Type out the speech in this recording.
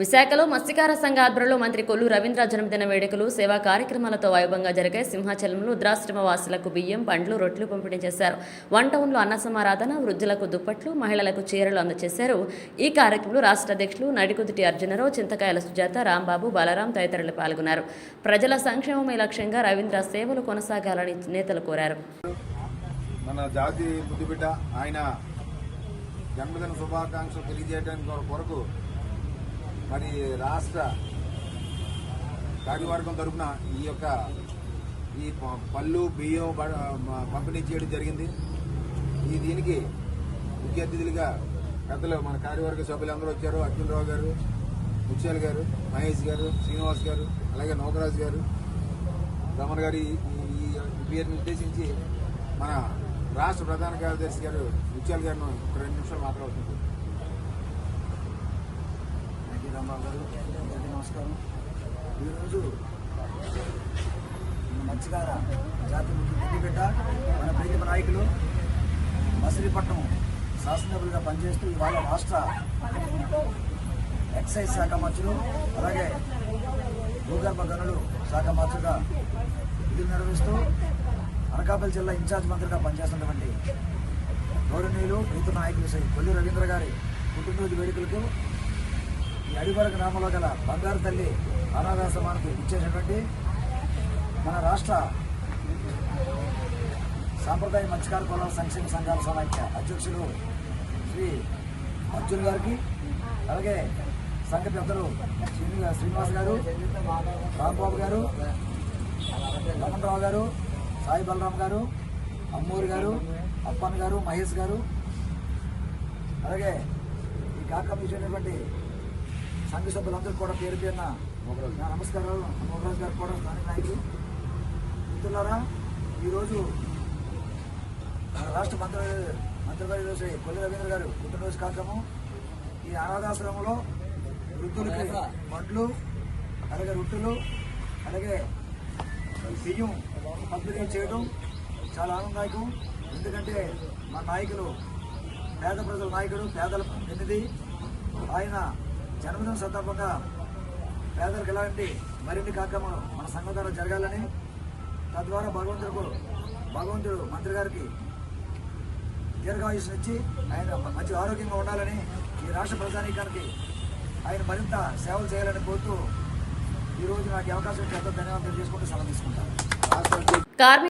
విశాఖలో మత్స్యకార సంఘ ఆధ్వర్యంలో మంత్రి కొల్లు రవీంద్ర జన్మదిన వేడుకలు సేవా కార్యక్రమాలతో వైభవంగా జరిగాయి. సింహాచలంలో వృద్ధాశ్రమ వాసులకు బియ్యం పండ్లు రొట్టెలు పంపిణీ చేశారు. వన్ టౌన్లో అన్న సమారాధన వృద్ధులకు దుప్పట్లు మహిళలకు చీరలు అందజేశారు. ఈ కార్యక్రమంలో రాష్ట్ర అధ్యక్షులు నడికుదుటి అర్జునరావు చింతకాయల సుజాత రాంబాబు బలరాం తదితరులు పాల్గొన్నారు. ప్రజల సంక్షేమమే లక్ష్యంగా రవీంద్ర సేవలు కొనసాగాలని నేతలు కోరారు. మన జాతి బుద్ధిబిడ్డ ఆయన జన్మదిన శుభాకాంక్షలు తెలియజేయడానికి కొరకు మరి రాష్ట్ర కార్యవర్గం తరఫున ఈ యొక్క ఈ ప- పళ్ళు బియ్యం బ- పంపిణీ చేయడం జరిగింది. ఈ దీనికి ముఖ్య అతిథులుగా పెద్దలు మన కార్యవర్గ సభ్యులందరూ వచ్చారు. అర్జునరావు గారు ముత్యాల గారు మహేష్ గారు శ్రీనివాస్ గారు అలాగే నోకరాజు గారు. రమణ గారి ఈ పేరుని ఉద్దేశించి మన రాష్ట్ర ప్రధాన కార్యదర్శి గారు ముత్యాల గారిని ఒక రెండు నిమిషాలు మాట్లాడుతున్నారు రామారావు గారు అందరికీ నమస్కారం. ఈరోజు మన మత్స్యకార జాతి బిడ్డ మన ప్రీతమ నాయకులు మసిలీపట్నం శాసనసభ్యులుగా పనిచేస్తూ ఇవాళ రాష్ట్ర ఎక్సైజ్ శాఖ మంత్రులు అలాగే భూగర్భ గనులు శాఖ మంత్రులుగా విధులు నిర్వహిస్తూ అనకాపల్లి జిల్లా ఇన్ఛార్జ్ మంత్రిగా పనిచేస్తున్నటువంటి గౌరవనీయులు ప్రీతమ నాయకులు శ్రీ కొల్లి రవీంద్ర గారి పుట్టినరోజు వేడుకలకు ఈ అడివర గ్రామంలో గల బంగారు తల్లి అనాథాశ్రమానికి ఇచ్చేసినటువంటి మన రాష్ట్ర సాంప్రదాయ మత్స్యకార కులాల సంక్షేమ సంఘాల సమాఖ్య అధ్యక్షులు శ్రీ అర్జున్ గారికి అలాగే సంఘ పెద్దలు శ్రీని- శ్రీనివాస్ గారు రాంబాబు గారు రమణరావు గారు సాయి బలరాం గారు అమ్మూరి గారు అప్పన్ గారు మహేష్ గారు అలాగే ఈ కార్యక్రమం సంఘ సభ్యులందరూ కూడా పేరు పేరున నమస్కారాలు మోహరాజు గారు కూడా స్థానిక నాయకులు. మిత్రులారా ఈరోజు రాష్ట్ర మంత్రి మంత్రివర్యులు శ్రీ కొల్లి రవీంద్ర గారు పుట్టినరోజు కార్యక్రమం. ఈ అనాథాశ్రమంలో వృద్ధులకి పండ్లు అలాగే రొట్టెలు అలాగే బియ్యం పంపిణీ చేయడం చాలా ఆనందదాయకం. ఎందుకంటే మా నాయకులు పేద ప్రజల నాయకుడు పేదల ప్రతినిధి. ఆయన జన్మదిన సందర్భంగా పేదలకు ఎలాంటి మరిన్ని కార్యక్రమాలు మన సంఘం ద్వారా జరగాలని తద్వారా భగవంతుడు భగవంతుడు మంత్రి గారికి దీర్ఘాయుష్నిచ్చి ఆయన మంచి ఆరోగ్యంగా ఉండాలని ఈ రాష్ట్ర ప్రజానీకానికి ఆయన మరింత సేవలు చేయాలని కోరుతూ ఈరోజు నాకు అవకాశం ఎంతో ధన్యవాదాలు చేసుకుంటూ సెలవు తీసుకుంటాను.